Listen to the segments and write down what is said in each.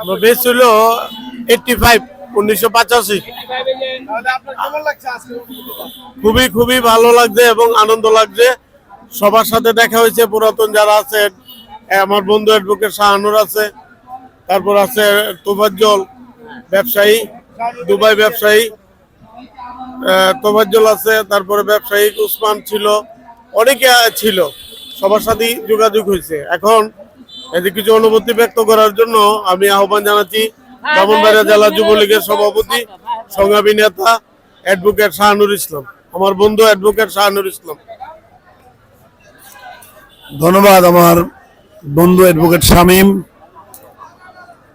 আমার বেস ছিল eighty five উনিশশো পঁচাশি? খুবই খুবই ভালো লাগছে এবং আনন্দ লাগছে। সবার সাথে দেখা হয়েছে পুরাতন যারা আছে আমার বন্ধু অ্যাডভোকেট শাহানুর আছে তারপর আছে তোফাজ্জল ব্যবসায়ী দুবাই ব্যবসায়ী তোফাজ্জল আছে তারপরে ব্যবসায়ী উসমান ছিল অনেকে ছিল সবার সাথেই যোগাযোগ হয়েছে। এখন এদের কিছু অনুভূতি ব্যক্ত করার জন্য আমি আহ্বান জানাচ্ছি ব্রাহ্মণবাড়িয়া জেলা যুবলীগের সভাপতি সংগ্রামী নেতা অ্যাডভোকেট শাহানুর ইসলাম, আমার বন্ধু অ্যাডভোকেট শাহানুর ইসলাম। ধন্যবাদ আমার বন্ধু অ্যাডভোকেট শামীম।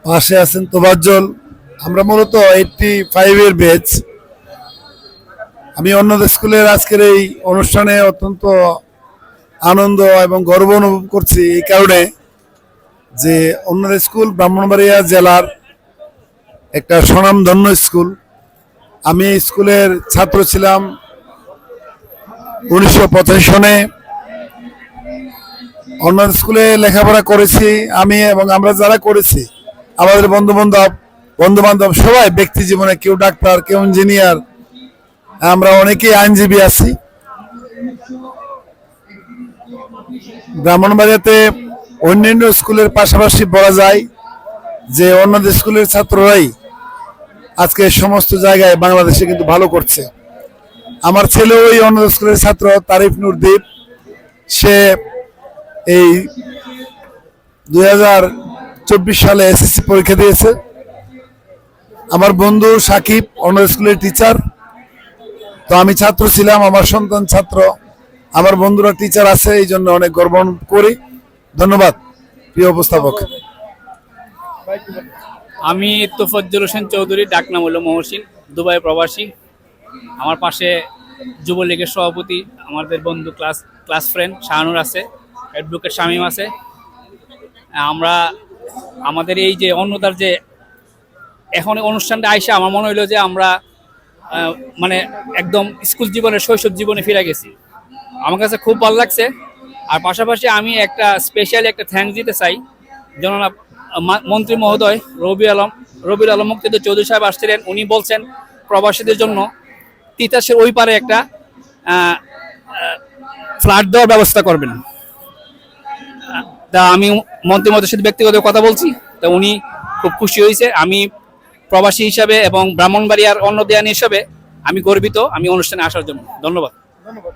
পাশে আছেন তোবাজ্জল। আমরা মূলত এইটটি ফাইভের বেচ আমি অন্য স্কুলের আজকের এই অনুষ্ঠানে অত্যন্ত আনন্দ এবং গর্ব অনুভব করছি এই কারণে। যে অন্য স্কুল ব্রাহ্মণবাড়িয়া জেলার একটা স্বনামধন্য স্কুল। আমি স্কুলের ছাত্র ছিলাম উনিশশো পঁচাশি সনে। অন্য স্কুলে লেখাপড়া করেছি আমি এবং আমরা যারা করেছি, আমাদের বন্ধু বান্ধব বন্ধু বান্ধব সবাই, ব্যক্তি জীবনে কেউ ডাক্তার, কেউ ইঞ্জিনিয়ার, আমরা অনেকেই আইনজীবী আছি। ব্রাহ্মণবাড়িয়াতে অন্যান্য স্কুলের পাশাপাশি বলা যায় যে অন্য স্কুলের ছাত্ররাই আজকে সমস্ত জায়গায় বাংলাদেশে কিন্তু ভালো করছে। আমার ছেলে ওই অন্য স্কুলের ছাত্র তারিফ নুরদীপ। সে এই দু হাজার চব্বিশ সালে এসএসসি পরীক্ষা দিয়েছে। আমার বন্ধু সাকিব অন্য স্কুলের টিচার তো আমি ছাত্র ছিলাম, আমার সন্তান ছাত্র। আমার বন্ধুরা টিচার আছে, এই জন্য অনেক গর্ব করি। ধন্যবাদ, প্রিয় উপস্থাপক। আমি তোফজ্জল হোসেন চৌধুরী ডাকনাম হলো মহসিন দুবাই প্রবাসী। আমার পাশে যুবলীগের সভাপতি, আমাদের বন্ধু ক্লাস ক্লাস ফ্রেন্ড শাহানুর আছে, অ্যাডভোকেট শামীম আছে। আমরা, আমাদের এই যে অন্যতার যে, এখন অনুষ্ঠানটা আইসা আমার মনে হইল যে আমরা মানে একদম স্কুল জীবনে শৈশব জীবনে ফিরে গেছি। আমার কাছে খুব ভালো লাগছে। আর পাশাপাশি আমি একটা স্পেশালি একটা থ্যাঙ্কস দিতে চাই মা- মন্ত্রী মহোদয় রবি আলম রবির আলম মুক্তিদ চৌধুরী সাহেব আসছিলেন। উনি বলছেন প্রবাসীদের জন্য তিতাসের ওই পারে একটা ফ্ল্যাট দেওয়ার ব্যবস্থা করবেন। তা আমি মন্ত্রী মহোদয়ের সাথে ব্যক্তিগত কথা বলছি। তা উনি খুব খুশি হয়েছে। আমি প্রবাসী হিসাবে এবং ব্রাহ্মণবাড়িয়ার অন্য দেয়ানি হিসাবে আমি গর্বিত। আমি অনুষ্ঠানে আসার জন্য। ধন্যবাদ। ধন্যবাদ।